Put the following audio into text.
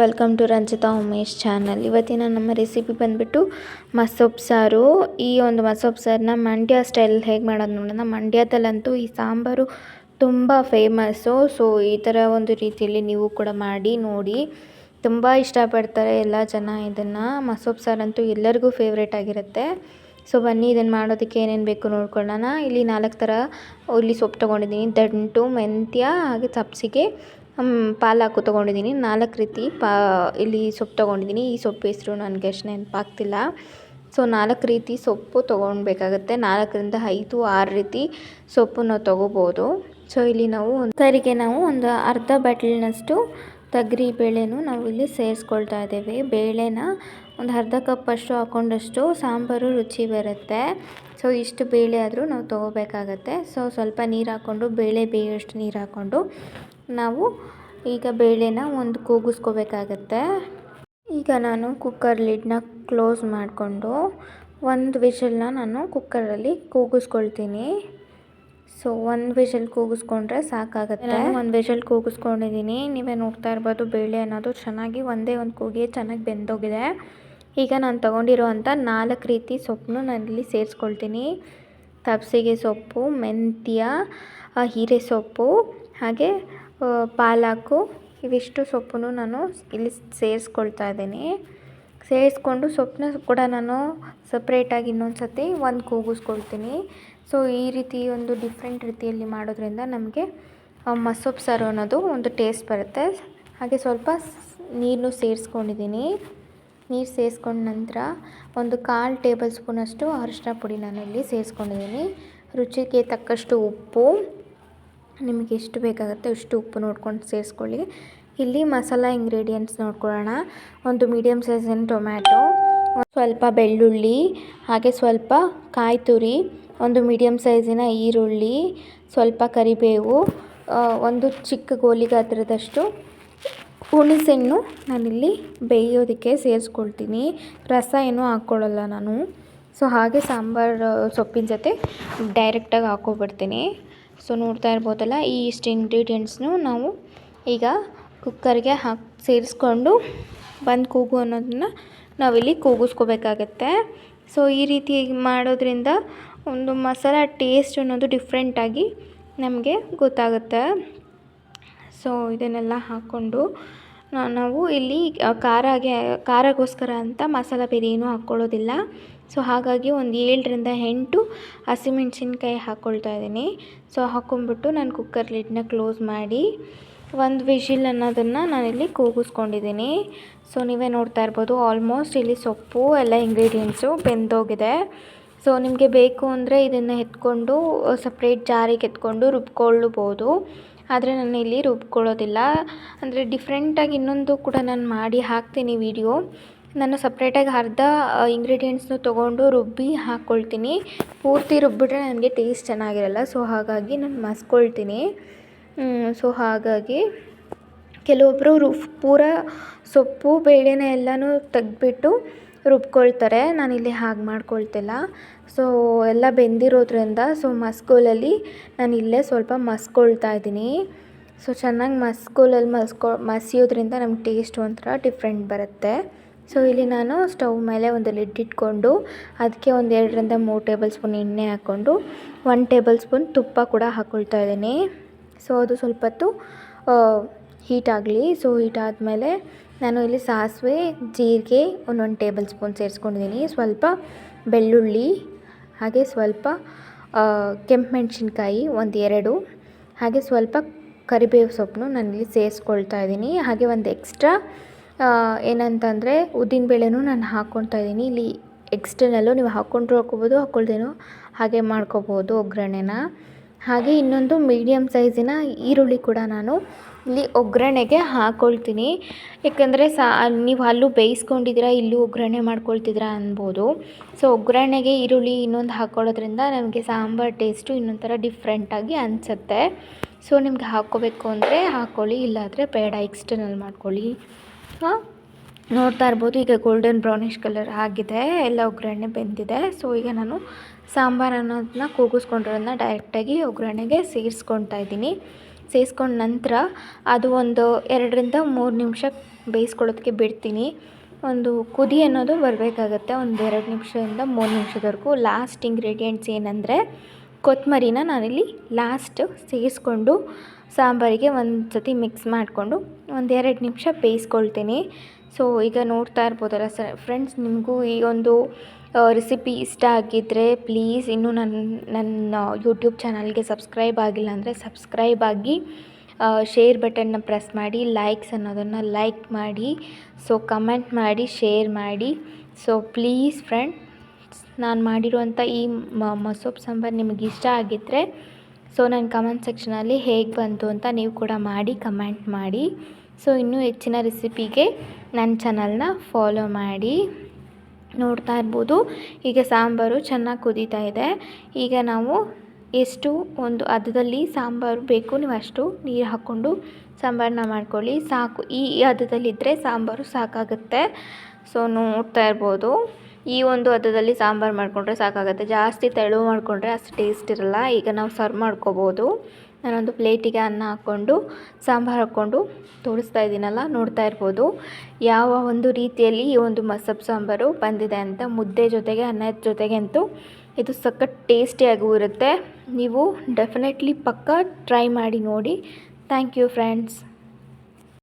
Welcome to Ranjitha Umesh channel ಇವತ್ತಿನ ನಮ್ಮ recipe ಬಂದುಬಿಟ್ಟು ಮಸೊಪ್ಪು ಸಾರು. ಈ ಒಂದು ಮಸೊಪ್ಪು ಸಾರನ್ನ ಮಂಡ್ಯ ಸ್ಟೈಲ್ ಹೇಗೆ ಮಾಡೋದು ನೋಡೋಣ. ಮಂಡ್ಯದಲ್ಲಂತೂ ಈ ಸಾಂಬಾರು ತುಂಬ ಫೇಮಸ್ಸು ಸೊ ಈ ಥರ ಒಂದು ರೀತಿಯಲ್ಲಿ ನೀವು ಕೂಡ ಮಾಡಿ, ನೋಡಿ. ತುಂಬ ಇಷ್ಟಪಡ್ತಾರೆ ಎಲ್ಲ ಜನ ಇದನ್ನು. ಮಸೊಪ್ಪು ಸಾರಂತೂ ಎಲ್ಲರಿಗೂ ಫೇವ್ರೇಟ್ ಆಗಿರುತ್ತೆ. ಸೊ ಬನ್ನಿ ಇದನ್ನು ಮಾಡೋದಕ್ಕೆ ಏನೇನು ಬೇಕು ನೋಡ್ಕೊಳ್ಳೋಣ. ಇಲ್ಲಿ ನಾಲ್ಕು ಥರ ಇಲ್ಲಿ ಸೊಪ್ಪು ತೊಗೊಂಡಿದ್ದೀನಿ. ದಂಟು, ಮೆಂತ್ಯ, ಹಾಗೆ ಸಬ್ಸಿಗೆ. ಪಾಲಾಕು ತೊಗೊಂಡಿದ್ದೀನಿ. ನಾಲ್ಕು ರೀತಿ ಪಾ, ಇಲ್ಲಿ ಸೊಪ್ಪು ತೊಗೊಂಡಿದ್ದೀನಿ. ಈ ಸೊಪ್ಪು ಹೆಸರು ನನಗೆ ಅಷ್ಟು ನೆನಪಾಗ್ತಿಲ್ಲ. ಸೊ ನಾಲ್ಕು ರೀತಿ ಸೊಪ್ಪು ತೊಗೊಳ್ಬೇಕಾಗತ್ತೆ. ನಾಲ್ಕರಿಂದ ಐದು, ಆರು ರೀತಿ ಸೊಪ್ಪು ನಾವು ತೊಗೋಬೋದು. ಸೊ ಇಲ್ಲಿ ನಾವು ಸರಿಗೆ ನಾವು ಒಂದು ಅರ್ಧ ಬಟ್ಲಿನಷ್ಟು ತಗ್ರಿ ಬೇಳೆನೂ ನಾವು ಇಲ್ಲಿ ಸೇರಿಸ್ಕೊಳ್ತಾ ಇದ್ದೇವೆ. ಬೇಳೆನ ಒಂದು ಅರ್ಧ ಕಪ್ಪಷ್ಟು ಹಾಕ್ಕೊಂಡಷ್ಟು ಸಾಂಬಾರು ರುಚಿ ಬರುತ್ತೆ. ಸೊ ಇಷ್ಟು ಬೇಳೆ ಆದರೂ ನಾವು ತೊಗೋಬೇಕಾಗತ್ತೆ. ಸೊ ಸ್ವಲ್ಪ ನೀರು ಹಾಕ್ಕೊಂಡು ಬೇಳೆ ಬೇಯೋಷ್ಟು ನೀರು ಹಾಕ್ಕೊಂಡು ನಾವು ಈಗ ಬೇಳೆನ ಒಂದು ಕೂಗಿಸ್ಕೋಬೇಕಾಗತ್ತೆ. ಈಗ ನಾನು ಕುಕ್ಕರ್ ಲಿಡ್ನ ಕ್ಲೋಸ್ ಮಾಡಿಕೊಂಡು ಒಂದು ವಿಷಲ್ನ ನಾನು ಕುಕ್ಕರಲ್ಲಿ ಕೂಗಿಸ್ಕೊಳ್ತೀನಿ. ಸೊ ಒಂದು ವಿಷಲ್ ಕೂಗಿಸ್ಕೊಂಡ್ರೆ ಸಾಕಾಗುತ್ತೆ. ಒಂದು ವಿಷಲ್ ಕೂಗಿಸ್ಕೊಂಡಿದ್ದೀನಿ. ನೀವೇ ನೋಡ್ತಾ ಇರ್ಬೋದು, ಬೇಳೆ ಅನ್ನೋದು ಚೆನ್ನಾಗಿ ಒಂದೇ ಒಂದು ಕೂಗಿ ಚೆನ್ನಾಗಿ ಬೆಂದೋಗಿದೆ. ಈಗ ನಾನು ತೊಗೊಂಡಿರೋ ಅಂಥ ನಾಲ್ಕು ರೀತಿ ಸೊಪ್ಪನ್ನು ನಾನಿಲ್ಲಿ ಸೇರಿಸ್ಕೊಳ್ತೀನಿ. ತಪ್ಸಿಗೆ ಸೊಪ್ಪು, ಮೆಂತ್ಯ ಹೀರೆ ಸೊಪ್ಪು, ಹಾಗೆ ಪಾಲಾಕು, ಇವಿಷ್ಟು ಸೊಪ್ಪನ್ನು ನಾನು ಇಲ್ಲಿ ಸೇರಿಸ್ಕೊಳ್ತಾ ಇದ್ದೀನಿ. ಸೇರಿಸ್ಕೊಂಡು ಸೊಪ್ಪನ್ನ ಕೂಡ ನಾನು ಸಪ್ರೇಟಾಗಿ ಇನ್ನೊಂದು ಸತಿ ಒಂದು ಕೂಗಿಸ್ಕೊಳ್ತೀನಿ. ಸೊ ಈ ರೀತಿ ಒಂದು ಡಿಫ್ರೆಂಟ್ ರೀತಿಯಲ್ಲಿ ಮಾಡೋದ್ರಿಂದ ನಮಗೆ ಮಸೊಪ್ಪು ಸಾರು ಅನ್ನೋದು ಒಂದು ಟೇಸ್ಟ್ ಬರುತ್ತೆ. ಹಾಗೆ ಸ್ವಲ್ಪ ನೀರನ್ನು ಸೇರಿಸ್ಕೊಂಡಿದ್ದೀನಿ. ನೀರು ಸೇರಿಸ್ಕೊಂಡ ನಂತರ ಒಂದು ಕಾಲು ಟೇಬಲ್ ಸ್ಪೂನಷ್ಟು ಅರಿಶಿನ ಪುಡಿ ನಾನು ಇಲ್ಲಿ ಸೇರಿಸ್ಕೊಂಡಿದ್ದೀನಿ. ರುಚಿಗೆ ತಕ್ಕಷ್ಟು ಉಪ್ಪು. ನಿಮಗೆ ಎಷ್ಟು ಬೇಕಾಗುತ್ತೆ ಅಷ್ಟು ಉಪ್ಪು ನೋಡ್ಕೊಂಡು ಸೇರಿಸ್ಕೊಳ್ಳಿ. ಇಲ್ಲಿ ಮಸಾಲ ಇಂಗ್ರೀಡಿಯೆಂಟ್ಸ್ ನೋಡ್ಕೊಳ್ಳೋಣ. ಒಂದು ಮೀಡಿಯಮ್ ಸೈಜಿನ ಟೊಮ್ಯಾಟೊ ಸ್ವಲ್ಪ ಬೆಳ್ಳುಳ್ಳಿ, ಹಾಗೆ ಸ್ವಲ್ಪ ಕಾಯಿ ತುರಿ, ಒಂದು ಮೀಡಿಯಮ್ ಸೈಜಿನ ಈರುಳ್ಳಿ, ಸ್ವಲ್ಪ ಕರಿಬೇವು ಒಂದು ಚಿಕ್ಕ ಗೋಲಿಗಾತ್ರದಷ್ಟು ಹುಣಸೆಹಣ್ಣು ನಾನಿಲ್ಲಿ ಬೇಯೋದಕ್ಕೆ ಸೇರಿಸ್ಕೊಳ್ತೀನಿ. ರಸ ಏನೂ ಹಾಕ್ಕೊಳ್ಳಲ್ಲ ನಾನು. ಸೊ ಹಾಗೆ ಸಾಂಬಾರು ಸೊಪ್ಪಿನ ಜೊತೆ ಡೈರೆಕ್ಟಾಗಿ ಹಾಕ್ಕೊಬಿಡ್ತೀನಿ. ಸೊ ನೋಡ್ತಾ ಇರ್ಬೋದಲ್ಲ ಈ ಇಷ್ಟು ಇಂಗ್ರೀಡಿಯೆಂಟ್ಸ್ನು ನಾವು ಈಗ ಕುಕ್ಕರ್ಗೆ ಹಾಕಿ, ಸೇರಿಸ್ಕೊಂಡು ಬಂದು ಕೂಗು ಅನ್ನೋದನ್ನು ನಾವಿಲ್ಲಿ ಕೂಗಿಸ್ಕೋಬೇಕಾಗತ್ತೆ. ಸೊ ಈ ರೀತಿ ಮಾಡೋದ್ರಿಂದ ಒಂದು ಮಸಾಲ ಟೇಸ್ಟ್ ಅನ್ನೋದು ಡಿಫ್ರೆಂಟಾಗಿ ನಮಗೆ ಗೊತ್ತಾಗುತ್ತೆ. ಸೊ ಇದನ್ನೆಲ್ಲ ಹಾಕ್ಕೊಂಡು ನಾವು ಇಲ್ಲಿ ಖಾರಾಗೆ, ಖಾರಗೋಸ್ಕರ ಅಂತ ಮಸಾಲ ಬೇರೆ ಏನೂ ಹಾಕ್ಕೊಳ್ಳೋದಿಲ್ಲ. ಸೊ ಹಾಗಾಗಿ ಒಂದು ಏಳರಿಂದ ಎಂಟು ಹಸಿಮೆಣ್ಸಿನ್ಕಾಯಿ ಹಾಕ್ಕೊಳ್ತಾ ಇದ್ದೀನಿ. ಸೊ ಹಾಕ್ಕೊಂಬಿಟ್ಟು ನಾನು ಕುಕ್ಕರ್ ಲಿಡ್ನ ಕ್ಲೋಸ್ ಮಾಡಿ ಒಂದು ವಿಷಿಲ್ ಅನ್ನೋದನ್ನು ನಾನಿಲ್ಲಿ ಕೂಗಿಸ್ಕೊಂಡಿದ್ದೀನಿ. ಸೊ ನೀವೇ ನೋಡ್ತಾ ಇರ್ಬೋದು ಆಲ್ಮೋಸ್ಟ್ ಇಲ್ಲಿ ಸೊಪ್ಪು ಎಲ್ಲ ಇಂಗ್ರೀಡಿಯೆಂಟ್ಸು ಬೆಂದೋಗಿದೆ. ಸೊ ನಿಮಗೆ ಬೇಕು ಅಂದರೆ ಇದನ್ನು ಎತ್ಕೊಂಡು ಸಪ್ರೇಟ್ ಜಾರಿಗೆ ಎತ್ಕೊಂಡು ರುಬ್ಕೊಳ್ಳಬೋದು ಆದರೆ ನಾನು ಇಲ್ಲಿ ರುಬ್ಕೊಳ್ಳೋದಿಲ್ಲ. ಅಂದರೆ ಡಿಫ್ರೆಂಟಾಗಿ ಇನ್ನೊಂದು ಕೂಡ ನಾನು ಮಾಡಿ ಹಾಕ್ತೀನಿ ವಿಡಿಯೋ ನಾನು ಸಪ್ರೇಟಾಗಿ ಅರ್ಧ ಇಂಗ್ರೀಡಿಯೆಂಟ್ಸ್ನು ತೊಗೊಂಡು ರುಬ್ಬಿ ಹಾಕ್ಕೊಳ್ತೀನಿ. ಪೂರ್ತಿ ರುಬ್ಬಿಟ್ರೆ ನನಗೆ ಟೇಸ್ಟ್ ಚೆನ್ನಾಗಿರಲ್ಲ ಸೊ ಹಾಗಾಗಿ ನಾನು ಮಸ್ಕೊಳ್ತೀನಿ. ಸೊ ಹಾಗಾಗಿ ಕೆಲವೊಬ್ಬರು ರು, ಪೂರ ಸೊಪ್ಪು, ಬೇಳೆನ ಎಲ್ಲನೂ ತೆಗ್ದುಬಿಟ್ಟು ರುಬ್ಕೊಳ್ತಾರೆ. ನಾನಿಲ್ಲಿ ಹಾಗೆ ಮಾಡ್ಕೊಳ್ತಿಲ್ಲ. ಸೊ ಎಲ್ಲ ಬೆಂದಿರೋದ್ರಿಂದ ಸೊ ಮಸ್ಕೋಲಲ್ಲಿ ನಾನು ಇಲ್ಲೇ ಸ್ವಲ್ಪ ಮಸ್ಕೊಳ್ತಾ ಇದ್ದೀನಿ. ಸೊ ಚೆನ್ನಾಗಿ ಮಸ್ಕೋಲಲ್ಲಿ ಮಸ್ಕೊ, ಮಸಿಯೋದ್ರಿಂದ ನಮ್ಗೆ ಟೇಸ್ಟ್ ಒಂಥರ ಡಿಫ್ರೆಂಟ್ ಬರುತ್ತೆ. ಸೊ ಇಲ್ಲಿ ನಾನು ಸ್ಟವ್ ಮೇಲೆ ಒಂದು ಲಿಡ್ ಇಟ್ಕೊಂಡು ಅದಕ್ಕೆ ಒಂದು ಎರಡರಿಂದ ಮೂರು ಟೇಬಲ್ ಸ್ಪೂನ್ ಎಣ್ಣೆ ಹಾಕ್ಕೊಂಡು ಒನ್ ಟೇಬಲ್ ಸ್ಪೂನ್ ತುಪ್ಪ ಕೂಡ ಹಾಕ್ಕೊಳ್ತಾ ಇದ್ದೀನಿ. ಸೊ ಅದು ಸ್ವಲ್ಪ ಹೊತ್ತು ಹೀಟ್ ಆಗಲಿ. ಸೊ ಹೀಟ್ ಆದಮೇಲೆ ನಾನು ಇಲ್ಲಿ ಸಾಸಿವೆ, ಜೀರಿಗೆ ಒಂದೊಂದು ಟೇಬಲ್ ಸ್ಪೂನ್ ಸೇರಿಸ್ಕೊಂಡಿದ್ದೀನಿ. ಸ್ವಲ್ಪ ಬೆಳ್ಳುಳ್ಳಿ, ಹಾಗೆ ಸ್ವಲ್ಪ ಕೆಂಪು ಮೆಣಸಿನ್ಕಾಯಿ ಒಂದು ಎರಡು, ಹಾಗೆ ಸ್ವಲ್ಪ ಕರಿಬೇವು ಸೊಪ್ಪನ್ನು ನಾನಿಲ್ಲಿ ಸೇರಿಸ್ಕೊಳ್ತಾ ಇದ್ದೀನಿ. ಹಾಗೆ ಒಂದು ಎಕ್ಸ್ಟ್ರಾ ಏನಂತಂದರೆ ಉದ್ದಿನ ಬೇಳೆನೂ ನಾನು ಹಾಕ್ಕೊಳ್ತಾ ಇದ್ದೀನಿ. ಇಲ್ಲಿ ಎಕ್ಸ್ಟರ್ನಲ್ಲು ನೀವು ಹಾಕ್ಕೊಂಡ್ರೂ ಹಾಕ್ಕೋಬೋದು ಹಾಕ್ಕೊಳ್ದೇನೋ ಹಾಗೆ ಮಾಡ್ಕೋಬೋದು ಒಗ್ಗರಣೆನ. ಹಾಗೆ ಇನ್ನೊಂದು ಮೀಡಿಯಮ್ ಸೈಜಿನ ಈರುಳ್ಳಿ ಕೂಡ ನಾನು ಇಲ್ಲಿ ಒಗ್ಗರಣೆಗೆ ಹಾಕ್ಕೊಳ್ತೀನಿ ಏಕೆಂದರೆ ಸಾ, ನೀವು ಅಲ್ಲೂ ಬೇಯಿಸ್ಕೊಂಡಿದ್ದೀರಾ, ಇಲ್ಲೂ ಒಗ್ಗರಣೆ ಮಾಡ್ಕೊಳ್ತಿದ್ದೀರಾ ಅನ್ಬೋದು. ಸೊ ಒಗ್ಗರಣೆಗೆ ಈರುಳ್ಳಿ ಇನ್ನೊಂದು ಹಾಕ್ಕೊಳ್ಳೋದ್ರಿಂದ ನಮಗೆ ಸಾಂಬಾರು ಟೇಸ್ಟು ಇನ್ನೊಂದು ಥರ ಡಿಫ್ರೆಂಟಾಗಿ ಅನಿಸುತ್ತೆ. ಸೊ ನಿಮ್ಗೆ ಹಾಕ್ಕೋಬೇಕು ಅಂದರೆ ಹಾಕ್ಕೊಳ್ಳಿ ಇಲ್ಲಾಂದರೆ ಬೇಡ ಎಕ್ಸ್ಟರ್ನಲ್ ಮಾಡ್ಕೊಳ್ಳಿ. ನೋಡ್ತಾ ಇರ್ಬೋದು, ಈಗ ಗೋಲ್ಡನ್ ಬ್ರೌನಿಷ್ ಕಲರ್ ಆಗಿದೆ, ಎಲ್ಲ ಒಗ್ಗರಣೆ ಬೆಂದಿದೆ. ಸೊ ಈಗ ನಾನು ಸಾಂಬಾರು ಅನ್ನೋದನ್ನ ಕೂಗಿಸ್ಕೊಂಡಿರೋದನ್ನ ಡೈರೆಕ್ಟಾಗಿ ಒಗ್ಗರಣೆಗೆ ಸೇರಿಸ್ಕೊಳ್ತಾ ಇದ್ದೀನಿ. ಸೇರಿಸ್ಕೊಂಡ ನಂತರ ಅದು ಒಂದು ಎರಡರಿಂದ ಮೂರು ನಿಮಿಷ ಬೇಯಿಸ್ಕೊಳ್ಳೋದಕ್ಕೆ ಬಿಡ್ತೀನಿ. ಒಂದು ಕುದಿ ಅನ್ನೋದು ಬರಬೇಕಾಗತ್ತೆ, ಒಂದು ಎರಡು ನಿಮಿಷದಿಂದ ಮೂರು ನಿಮಿಷದವರೆಗೂ. ಲಾಸ್ಟ್ ಇಂಗ್ರೀಡಿಯೆಂಟ್ಸ್ ಏನಂದರೆ ಕೊತ್ತಂಬರಿನ ನಾನಿಲ್ಲಿ ಲಾಸ್ಟ್ ಸೇರಿಸ್ಕೊಂಡು ಸಾಂಬಾರಿಗೆ ಒಂದು ಸತಿ ಮಿಕ್ಸ್ ಮಾಡಿಕೊಂಡು ಒಂದೆರಡು ನಿಮಿಷ ಬೇಯಿಸ್ಕೊಳ್ತೀನಿ. ಸೊ ಈಗ ನೋಡ್ತಾ ಇರ್ಬೋದಲ್ಲ ಸರ್ ಫ್ರೆಂಡ್ಸ್ ನಿಮಗೂ ಈ ಒಂದು ರೆಸಿಪಿ ಇಷ್ಟ ಆಗಿದ್ದರೆ ಪ್ಲೀಸ್ ಇನ್ನೂ ನನ್ನ ನನ್ನ ಯೂಟ್ಯೂಬ್ ಚಾನಲ್ಗೆ ಸಬ್ಸ್ಕ್ರೈಬ್ ಆಗಿಲ್ಲ ಅಂದರೆ ಸಬ್ಸ್ಕ್ರೈಬ್ ಆಗಿ ಶೇರ್ ಬಟನ್ನ ಪ್ರೆಸ್ ಮಾಡಿ ಲೈಕ್ಸ್ ಅನ್ನೋದನ್ನು ಲೈಕ್ ಮಾಡಿ ಸೊ ಕಮೆಂಟ್ ಮಾಡಿ ಶೇರ್ ಮಾಡಿ. ಸೊ ಪ್ಲೀಸ್ ಫ್ರೆಂಡ್ ನಾನು ಮಾಡಿರುವಂಥ ಈ ಮೊಸೊಪ್ಪು ಸಾಂಬಾರು ನಿಮಗೆ ಇಷ್ಟ ಆಗಿದ್ದರೆ ಸೊ ನನ್ನ ಕಮೆಂಟ್ ಸೆಕ್ಷನಲ್ಲಿ ಹೇಗೆ ಬಂತು ಅಂತ ನೀವು ಕೂಡ ಮಾಡಿ ಕಮೆಂಟ್ ಮಾಡಿ. ಸೊ ಇನ್ನೂ ಹೆಚ್ಚಿನ ರೆಸಿಪಿಗೆ ನನ್ನ ಚಾನಲ್ನ ಫಾಲೋ ಮಾಡಿ. ನೋಡ್ತಾ ಇರ್ಬೋದು. ಈಗ ಸಾಂಬಾರು ಚೆನ್ನಾಗಿ ಕುದೀತಾ ಇದೆ. ಈಗ ನಾವು ಎಷ್ಟು ಒಂದು ಹದದಲ್ಲಿ ಸಾಂಬಾರು ಬೇಕು, ನೀವು ಅಷ್ಟು ನೀರು ಹಾಕ್ಕೊಂಡು ಸಾಂಬಾರನ್ನ ಮಾಡ್ಕೊಳ್ಳಿ. ಸಾಕು. ಈ ಹದದಲ್ಲಿದ್ದರೆ ಸಾಂಬಾರು ಸಾಕಾಗುತ್ತೆ. ಸೊ ನೋಡ್ತಾ ಇರ್ಬೋದು. ಈ ಒಂದು ಹದದಲ್ಲಿ ಸಾಂಬಾರು ಮಾಡಿಕೊಂಡ್ರೆ ಸಾಕಾಗುತ್ತೆ. ಜಾಸ್ತಿ ತೆಳು ಮಾಡಿಕೊಂಡ್ರೆ ಅಷ್ಟು ಟೇಸ್ಟ್ ಇರಲ್ಲ. ಈಗ ನಾವು ಸರ್ವ್ ಮಾಡ್ಕೋಬೋದು. ನಾನೊಂದು ಪ್ಲೇಟಿಗೆ ಅನ್ನ ಹಾಕ್ಕೊಂಡು, ಸಾಂಬಾರು ಹಾಕ್ಕೊಂಡು ತೋರಿಸ್ತಾ ಇದ್ದೀನಲ್ಲ, ನೋಡ್ತಾ ಇರ್ಬೋದು. ಯಾವ ಒಂದು ರೀತಿಯಲ್ಲಿ ಈ ಒಂದು ಮಸಬ್ ಸಾಂಬಾರು ಬಂದಿದೆ ಅಂತ ಮುದ್ದೆ ಜೊತೆಗೆ ಅನ್ನದ ಜೊತೆಗೆ ಅಂತೂ ಇದು ಸಖತ್ ಟೇಸ್ಟಿಯಾಗೂ ಇರುತ್ತೆ. ನೀವು ಡೆಫಿನೆಟ್ಲಿ ಪಕ್ಕ ಟ್ರೈ ಮಾಡಿ ನೋಡಿ. Thank you friends